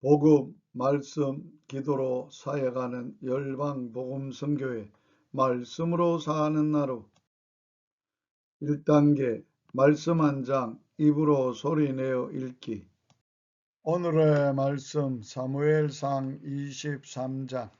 복음, 말씀, 기도로 사역하는 열방 복음 선교회 말씀으로 사는 나루. 1단계 말씀 한 장 입으로 소리내어 읽기. 오늘의 말씀 사무엘상 23장.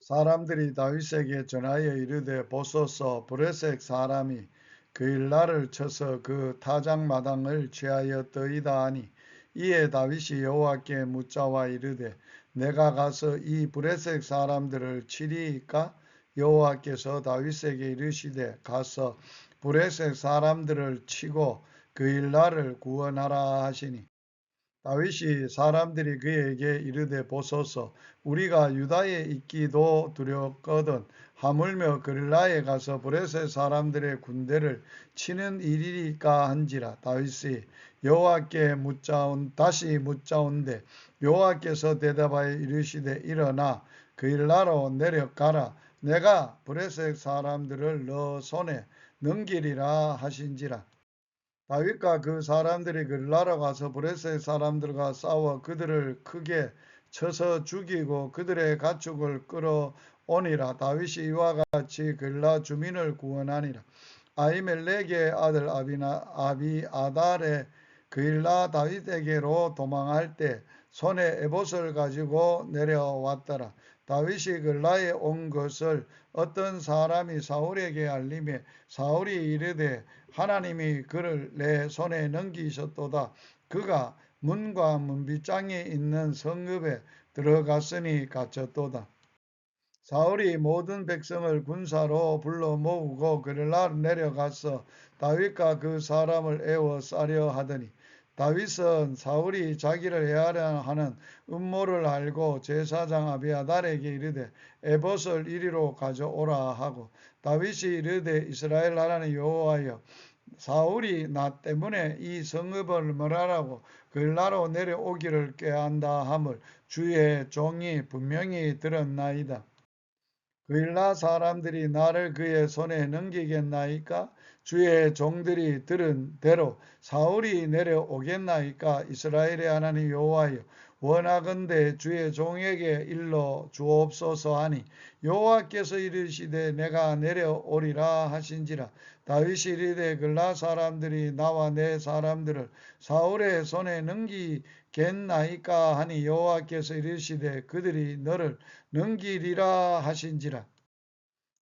사람들이 다윗에게 전하여 이르되 보소서 브레색 사람이 그 일날을 쳐서 그 타작 마당을 취하여 떠이다 하니 이에 다윗이 여호와께 묻자와 이르되 내가 가서 이 브레색 사람들을 치리이까? 여호와께서 다윗에게 이르시되 가서 브레색 사람들을 치고 그 일날을 구원하라 하시니 다윗이 사람들이 그에게 이르되 보소서 우리가 유다에 있기도 두렵거든. 하물며 그릴라에 가서 브레셋 사람들의 군대를 치는 일이리까 한지라. 다윗이 여호와께 묻자온 다시 묻자온데 여호와께서 대답하여 이르시되 일어나 그 일나로 내려가라. 내가 브레셋 사람들을 너 손에 넘기리라 하신지라 다윗과 그 사람들이 그릴라로 가서 브레셋 사람들과 싸워 그들을 크게 쳐서 죽이고 그들의 가축을 끌어오니라 다윗이 이와 같이 그릴라 주민을 구원하니라 아이멜렉의 아들 아비나, 아비아달의 그일라 다윗에게로 도망할 때 손에 에봇을 가지고 내려왔더라. 다윗이 글라에 온 것을 어떤 사람이 사울에게 알림해 사울이 이르되 하나님이 그를 내 손에 넘기셨도다. 그가 문과 문빗장에 있는 성읍에 들어갔으니 갇혔도다. 사울이 모든 백성을 군사로 불러 모으고 그를날 내려가서 다윗과 그 사람을 애워 싸려 하더니 다윗은 사울이 자기를 해하려 하는 음모를 알고 제사장 아비아달에게 이르되 에봇을 이리로 가져오라 하고 다윗이 이르되 이스라엘 나라는 여호와여 사울이 나 때문에 이 성읍을 멸하라고 글나로 내려오기를 꾀한다 함을 주의 종이 분명히 들었나이다. 그일라 사람들이 나를 그의 손에 넘기겠나이까? 주의 종들이 들은 대로 사울이 내려오겠나이까? 이스라엘의 하나님 여호와여 원하건대 주의 종에게 일러 주옵소서 하니 여호와께서 이르시되 내가 내려오리라 하신지라. 다윗이 이르되 글라 사람들이 나와 내 사람들을 사울의 손에 넘기겠나이까 하니 여호와께서 이르시되 그들이 너를 넘기리라 하신지라.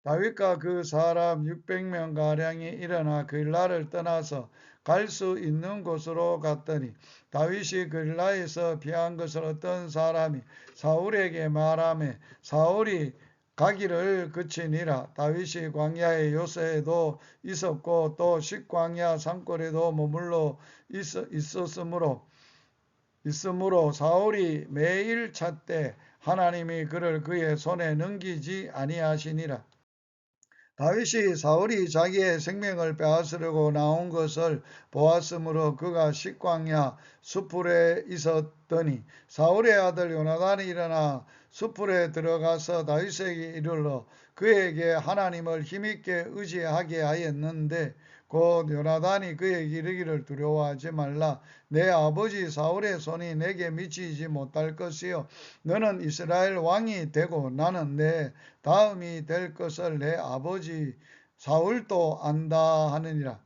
다윗과 그 사람 600명 가량이 일어나 그일라를 떠나서 갈 수 있는 곳으로 갔더니 다윗이 그일라에서 피한 것을 어떤 사람이 사울에게 말하며 사울이 가기를 그치니라. 다윗이 광야의 요새에도 있었고 또 식광야 산골에도 머물러 있었으므로 있으므로 사울이 매일 찾되 하나님이 그를 그의 손에 넘기지 아니하시니라 다윗이 사울이 자기의 생명을 빼앗으려고 나온 것을 보았으므로 그가 식광야 수풀에 있었더니 사울의 아들 요나단이 일어나 수풀에 들어가서 다윗에게 이르러 그에게 하나님을 힘있게 의지하게 하였는데 곧 요나단이 그에게 이르기를 두려워하지 말라. 내 아버지 사울의 손이 내게 미치지 못할 것이요. 너는 이스라엘 왕이 되고 나는 내 다음이 될 것을 내 아버지 사울도 안다 하느니라.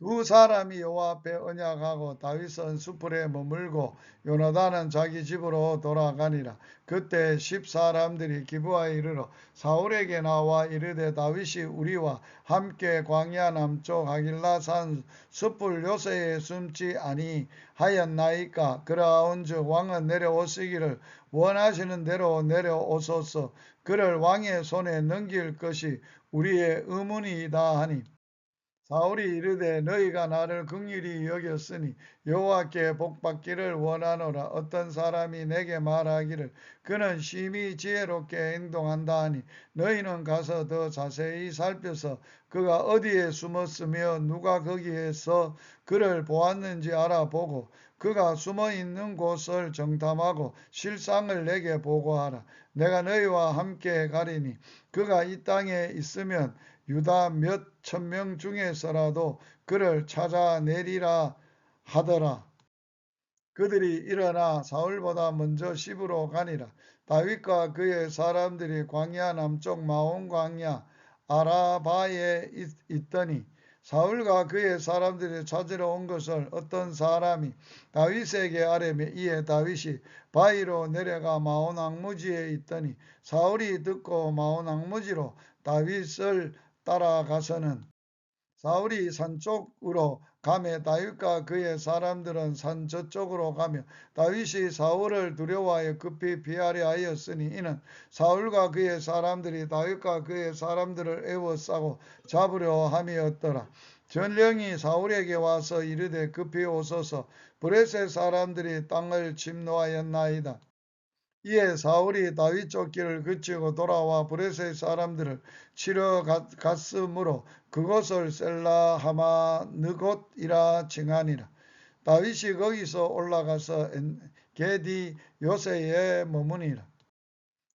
두 사람이 여호와 앞에 언약하고 다윗은 수풀에 머물고 요나단은 자기 집으로 돌아가니라. 그때 십 사람들이 기부하에 이르러 사울에게 나와 이르되 다윗이 우리와 함께 광야 남쪽 하길라산 숯불 요새에 숨지 아니하였나이까 그러하온즉 왕은 내려오시기를 원하시는 대로 내려오소서 그를 왕의 손에 넘길 것이 우리의 의문이다 하니 사울이 이르되 너희가 나를 긍휼히 여겼으니 여호와께 복받기를 원하노라. 어떤 사람이 내게 말하기를 그는 심히 지혜롭게 행동한다 하니 너희는 가서 더 자세히 살펴서 그가 어디에 숨었으며 누가 거기에서 그를 보았는지 알아보고 그가 숨어 있는 곳을 정탐하고 실상을 내게 보고하라 내가 너희와 함께 가리니 그가 이 땅에 있으면 유다 몇 천 명 중에서라도 그를 찾아내리라 하더라. 그들이 일어나 사울보다 먼저 시부로 가니라. 다윗과 그의 사람들이 광야 남쪽 마온 광야 아라바에 있, 있더니 사울과 그의 사람들이 찾으러 온 것을 어떤 사람이 다윗에게 아뢰매 이에 다윗이 바위로 내려가 마온 앙무지에 있더니 사울이 듣고 마온 앙무지로 다윗을 따라가서는 사울이 산 쪽으로 가매 다윗과 그의 사람들은 산 저쪽으로 가며 다윗이 사울을 두려워하여 급히 피하려 하였으니 이는 사울과 그의 사람들이 다윗과 그의 사람들을 애워싸고 잡으려 함이었더라. 전령이 사울에게 와서 이르되 급히 오소서 브레셋 사람들이 땅을 침노하였나이다. 이에 사울이 다윗 쫓기를 그치고 돌아와 브레셋 사람들을 치러 갔, 갔으므로 그곳을 셀라하마 느곳이라 칭하니라. 다윗이 거기서 올라가서 게디 요새에 머무니라.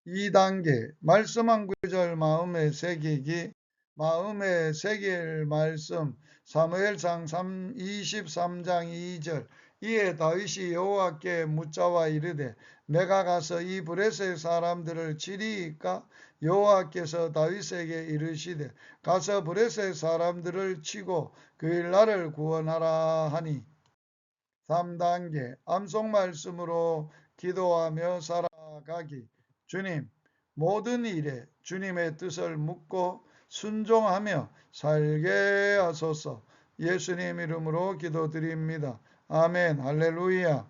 2단계 말씀 한 구절 마음에 새기기 마음에 새길 말씀 사무엘상 23장 2절 이에 다윗이 여호와께 묻자와 이르되 내가 가서 이 브레셋 사람들을 치리이까? 여호와께서 다윗에게 이르시되 가서 브레셋 사람들을 치고 그일 나를 구원하라 하니. 3단계 암송 말씀으로 기도하며 살아가기. 주님 모든 일에 주님의 뜻을 묻고 순종하며 살게 하소서. 예수님 이름으로 기도드립니다. 아멘. 할렐루야